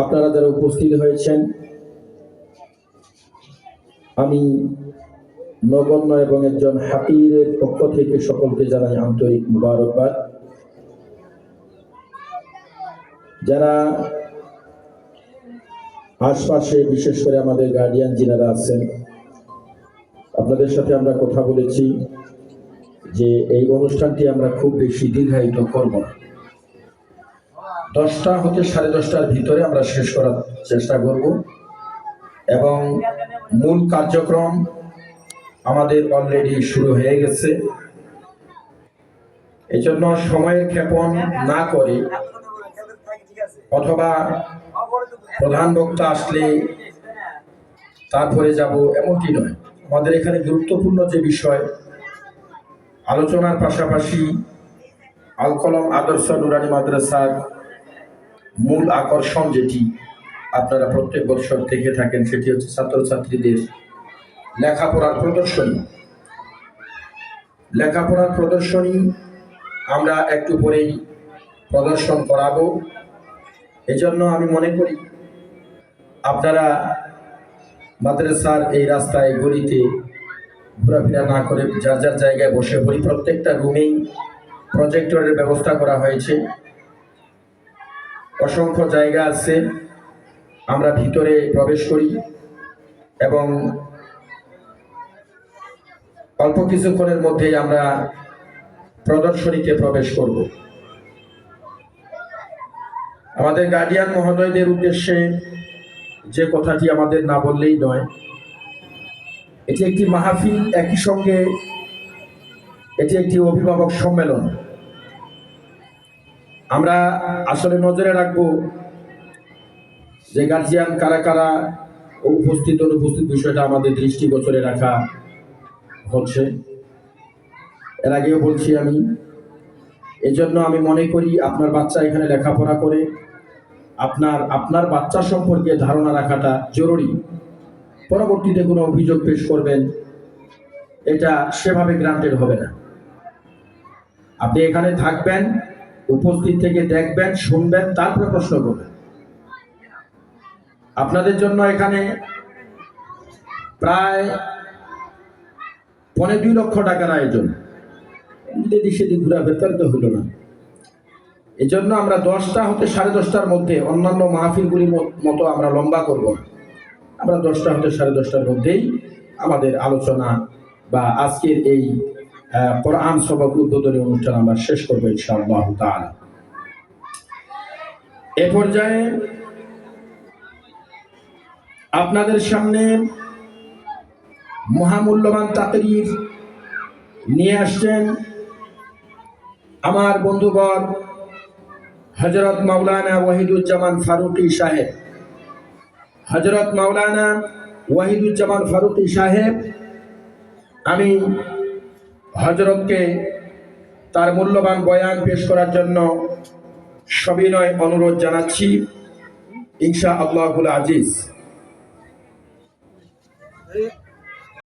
আপনারা যারা উপস্থিত হয়েছেন, আমি নগণ্য এবং একজন হাকিরের পক্ষ থেকে সকলকে জানাই আন্তরিক মুবারকবাদ। যারা আশপাশে, বিশেষ করে আমাদের গার্ডিয়ান যিনারা আছেন, আপনাদের সাথে আমরা কথা বলেছি যে এই অনুষ্ঠানটি আমরা খুব বেশি দীর্ঘায়িত করব না। দশটা হতে সাড়ে দশটার ভিতরে আমরা শেষ করার চেষ্টা করব। এবং মূল কার্যক্রম আমাদের অলরেডি শুরু হয়ে গেছে। এই জন্য সময়ের ক্ষেপণ না করে অথবা প্রধান বক্তা আসলে তারপরে যাব এমনটি নয়। আমাদের এখানে গুরুত্বপূর্ণ যে বিষয়, আলোচনার পাশাপাশি আলকলম আদর্শ নুরানি মাদ্রাসার মূল আকর্ষণ যেটি আপনারা প্রত্যেক বছর দেখে থাকেন, সেটি হচ্ছে ছাত্রছাত্রীদের লেখাপড়ার প্রদর্শনী। লেখাপড়ার প্রদর্শনী আমরা একটু পরেই প্রদর্শন করাবো। এজন্য আমি মনে করি, আপনারা মাদ্রাসার এই রাস্তায় গলিতে ঘোরাফেরা না করে যার যার জায়গায় বসে পড়ি, প্রত্যেকটা রুমেই প্রজেক্টরের ব্যবস্থা করা হয়েছে। অসংখ্য জায়গা আছে। আমরা ভিতরে প্রবেশ করি এবং অল্প কিছুক্ষণের মধ্যেই আমরা প্রদর্শনীতে প্রবেশ করব। আমাদের গার্ডিয়ান মহোদয়দের উদ্দেশ্যে যে কথাটি আমাদের না বললেই নয়, এটি একটি মাহফিল, একই সঙ্গে এটি একটি অভিভাবক সম্মেলন। আমরা আসলে নজরে রাখব যে গার্জিয়ান কারা কারা উপস্থিত অনুপস্থিত বিষয়টা আমাদের দৃষ্টিগোচরে রাখা হচ্ছে। এর আগেও বলছি আমি, এজন্য আমি মনে করি আপনার বাচ্চা এখানে লেখাপড়া করে, আপনার আপনার বাচ্চা সম্পর্কে ধারণা রাখাটা জরুরি। পরবর্তীতে কোনো অভিযোগ পেশ করবেন, এটা সেভাবে গ্রান্টেড হবে না। আপনি এখানে থাকবেন উপস্থিত থেকে দেখবেন, শুনবেন, তারপরে প্রশ্ন করবেন। আপনাদের জন্য এখানে প্রায় পনে দুই লক্ষ টাকার আয়োজন। এদিক সেদিক ঘুরাবে তার তো হইল না। এই জন্য আমরা দশটা হতে সাড়ে দশটার মধ্যে অন্যান্য মাহফিলগুলির মতো আমরা লম্বা করব আমরা দশটা হতে সাড়ে দশটার মধ্যেই আমাদের আলোচনা বা আজকের এই কোরআন সবক উদ্বোধনী অনুষ্ঠান আমরা শেষ করব ইনশাআল্লাহ তাআলা। এ পর্যায়ে আপনাদের সামনে মহামূল্যবান তাকরির নিয়ে আসছেন আমার বন্ধুগণ হজরত মাওলানা ওয়াহিদুজ্জামান ফারুকি সাহেব। হজরত মাওলানা ওয়াহিদুজ্জামান ফারুকি সাহেব, আমি হজরতকে তার মূল্যবান বয়ান পেশ করার জন্য সবিনয় অনুরোধ জানাচ্ছি। ইনশা আল্লাহুল আজিজ।